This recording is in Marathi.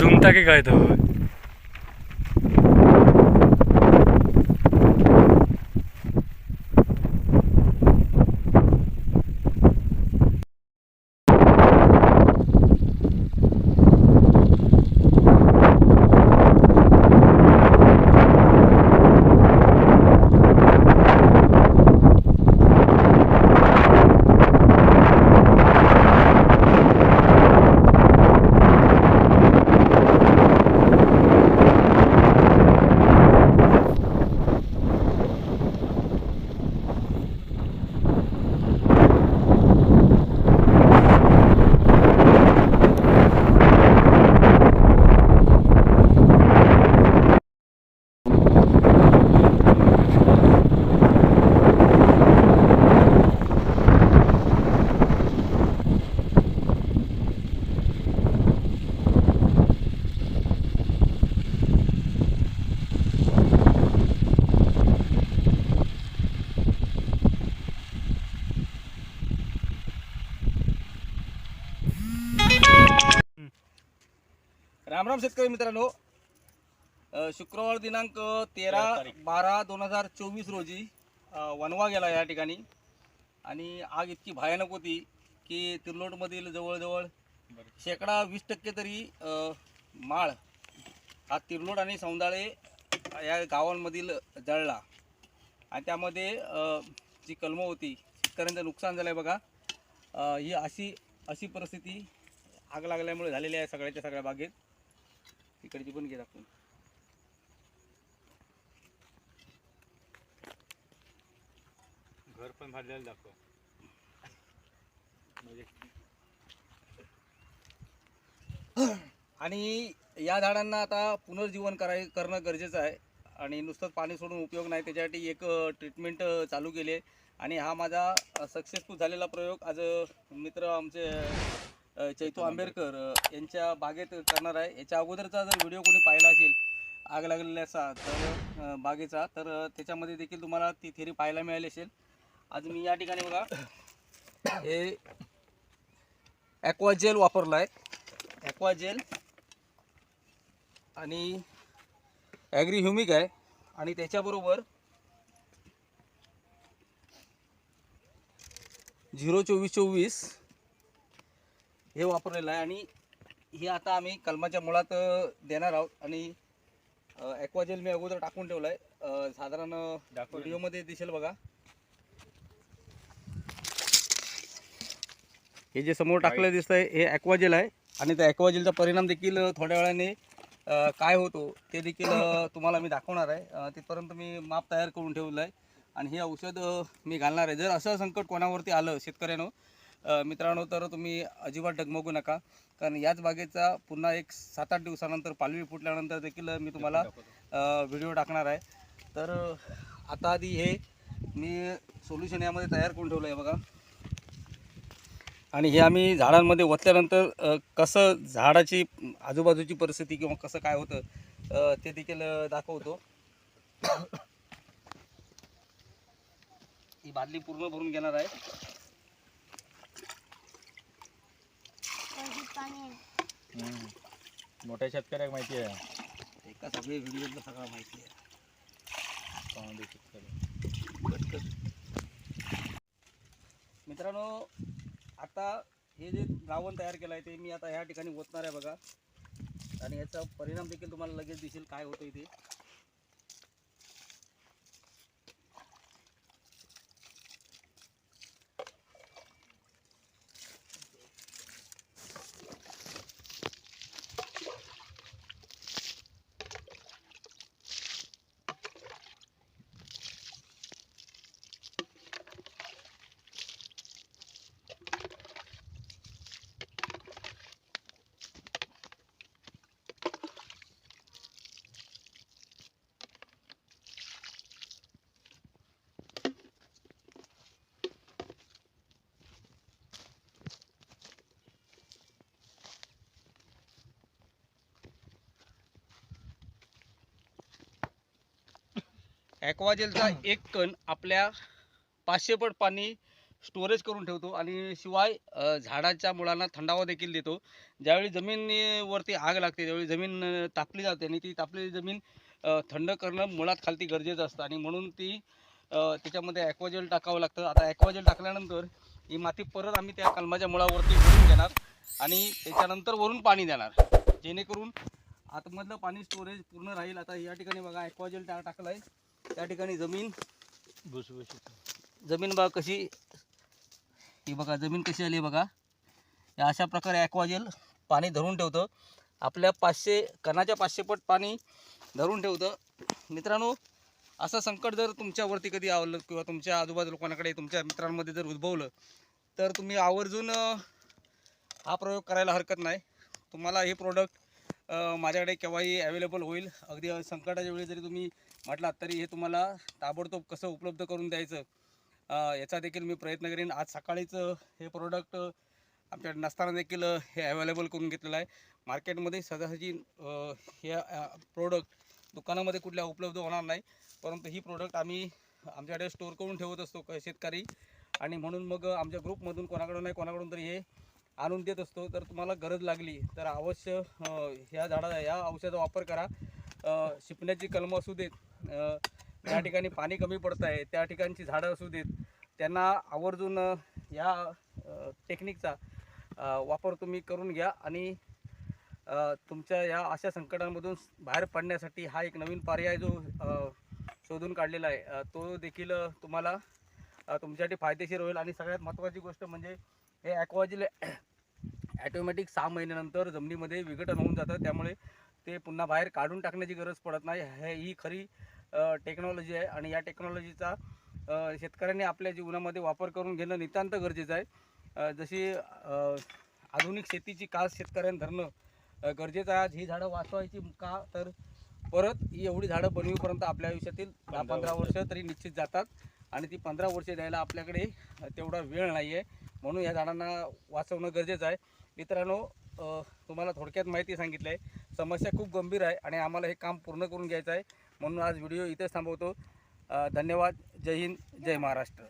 धुमता की काय रामराम शेतकरी मित्रांनो. शुक्रवार दिनांक तेरा बारा दोन हजार चोवीस रोजी वनवा गेला या ठिकाणी. आणि आग इतकी भयानक होती की तिर्लोटमधील जवळजवळ शेकडा वीस टक्के तरी माळ हा तिर्लोट आणि सौंदाळे या गावांमधील जळला. आणि त्यामध्ये जी कलमं होती शेतकऱ्यांचं नुकसान झालं आहे बघा ही अशी अशी परिस्थिती आग लागल्यामुळे झालेली आहे सगळ्याच्या सगळ्या बागेत. इकडची पण घेत आपण. घर पण भरलेलं दाखव. म्हणजे आणि या झाडांना आता पुनर्जीवन कराय करणं गरजेचं आहे. आणि नुसतंच पाणी सोडून उपयोग नाही त्याच्यासाठी एक ट्रीटमेंट चालू केली आहे. आणि हा माझा सक्सेसफुल झालेला प्रयोग. आज मित्र आमचे चैतू आंबेडकर. यांच्या बागेत करणार आहे. याच्या अगोदरचा जर व्हिडिओ कोणी पाहिला असेल आग लागलेला असा तर बागेचा तर त्याच्यामध्ये देखील तुम्हाला ती थेरी पाहायला मिळाली असेल. आज मी या ठिकाणी बघा हे ॲक्वाजेल वापरला आहे ॲक्वाजेल आणि ॲग्री ह्युमिक आहे. आणि त्याच्याबरोबर झिरो चोवीस चोवीस हे वापरलेलं आहे आणि हे आता आम्ही कलमाच्या मुळात देणार आहोत. आणि ॲक्वाजेल मी अगोदर टाकून ठेवलं आहे साधारण. व्हिडिओमध्ये दिसेल बघा. हे जे समोर टाकलं दिसतं आहे हे ॲक्वाजेल आहे. आणि त्या ॲक्वाजेलचा परिणाम देखील थोड्या वेळाने काय होतो ते देखील तुम्हाला मी दाखवणार आहे. तिथपर्यंत मी माप तयार करून ठेवलं आहे आणि हे औषध मी घालणार आहे. जर असं संकट कोणावरती आलं शेतकऱ्यानं मित्रांनो तर तुम्ही अजिबात डगमगू नका. कारण याच बागेचा पुन्हा एक सात आठ दिवसानंतर पालवी फुटल्यानंतर देखील मी तुम्हाला व्हिडिओ टाकणार आहे. तर आता आधी हे मी सोल्युशन यामध्ये तयार करून ठेवलं आहे बघा. आणि हे आम्ही झाडांमध्ये ओतल्यानंतर कसं झाडाची आजूबाजूची परिस्थिती किंवा कसं काय होतं ते देखील दाखवतो. ही बादली पूर्ण भरून घेणार आहे. मोठ्या शेतकऱ्याक माहिती आहे. एका सगळे व्हिडिओला सगळं माहिती आहे. शेतकरी. मित्रांनो आता हे जे द्रावण तयार केलं आहे ते मी आता ह्या ठिकाणी ओतणार आहे बघा. आणि याचा परिणाम देखील तुम्हाला लगेच दिसेल काय होतं इथे ॲक्वाजेलचा एक कण आपल्या पाचशे पट पाणी स्टोरेज करून ठेवतो आणि शिवाय झाडाच्या मुळांना थंडावा देखील देतो. ज्यावेळी जमिनीवरती आग लागते त्यावेळी जमीन तापली जाते आणि ती तापलेली जमीन थंड करणं मुळात खालती गरजेचं असतं आणि म्हणून ती त्याच्यामध्ये ॲक्वाजेल टाकावं लागतं. आता ॲक्वाजेल टाकल्यानंतर ही माती परत आम्ही त्या कलमाच्या मुळावरती भरून देणार आणि त्याच्यानंतर वरून पाणी देणार. जेणेकरून आतमधलं पाणी स्टोरेज पूर्ण राहील. आता या ठिकाणी बघा ॲक्वाजेल टा टाकलं आहे त्या ठिकाणी जमीन. भुसभुशीत जमीन बघा कशी. ही बघा जमीन कशी आली आहे बघा. या अशा प्रकारे ॲक्वाजेल पाणी धरून ठेवतं. आपल्या पाचशे कणाच्या पाचशे पट पाणी धरून ठेवतं. मित्रांनो असं संकट जर तुमच्यावरती कधी आवलं किंवा तुमच्या आजूबाजू लोकांकडे तुमच्या मित्रांमध्ये जर उद्भवलं तर तुम्ही आवर्जून हा प्रयोग करायला हरकत नाही. तुम्हाला हे प्रोडक्ट माझ्याकडे केव्हाही अवेलेबल होईल. अगदी संकटाच्या वेळी जरी तुम्ही म्हटलात तरी हे तुम्हाला ताबडतोब कसं उपलब्ध करून द्यायचं? याचा देखील मी प्रयत्न करेन. आज सकाळीच हे प्रोडक्ट आमच्याकडे नसताना देखील हे अवेलेबल करून घेतलेलं आहे. मार्केटमध्ये सहजासहजी हे प्रोडक्ट दुकानामध्ये कुठल्या उपलब्ध होणार नाही. परंतु ही प्रोडक्ट आम्ही आमच्याकडे स्टोअर करून ठेवत असतो क- शेतकरी. आणि म्हणून मग आमच्या ग्रुपमधून कोणाकडून नाही कोणाकडून तरी हे आणून देत असतो. तर तुम्हाला गरज लागली तर अवश्य ह्या झाडा या औषधाचा वापर करा. शिपण्याची कलमं असू देत त्या ठिकाणी पाणी कमी पडत आहे त्या ठिकाणची झाडं असू देत त्यांना आवर्जून या टेक्निकचा वापर तुम्ही करून घ्या आणि तुमच्या या अशा संकटांमधून बाहेर पडण्यासाठी हा एक नवीन पर्याय जो शोधून काढलेला आहे तो देखील तुम्हाला तुमच्यासाठी फायदेशीर होईल आणि सगळ्यात महत्त्वाची गोष्ट म्हणजे हे ॲक्वाजिल ॲटोमॅटिक सहा महिन्यानंतर जमिनीमध्ये विघटन होऊन जातं त्यामुळे ते पुन्हा बाहेर काढून टाकण्याची गरज पडत नाही. हे ही खरी टेक्नॉलॉजी आहे आणि या टेक्नॉलॉजीचा शेतकऱ्यांनी आपल्या जीवनामध्ये वापर करून घेणं नितांत गरजेचं आहे. जशी आधुनिक शेतीची कास शेतकऱ्यांनी धरणं गरजेचं आहे. आज ही झाडं वाचवायची का तर परत ही एवढी झाडं बनवीपर्यंत आपल्या आयुष्यातील दहा पंधरा वर्ष. तरी निश्चित जातात आणि ती पंधरा वर्षे द्यायला आपल्याकडे तेवढा वेळ नाही आहे म्हणून या झाडांना वाचवणं गरजेचं आहे. मित्रांनो तुम्हाला थोडक्यात माहिती सांगितलं आहे समस्या खूप गंभीर आहे आणि आम्हाला हे काम पूर्ण करून घ्यायचं आहे. म्हणून आज व्हिडिओ इथेच थांबवतो. धन्यवाद. जय हिंद. जय महाराष्ट्र.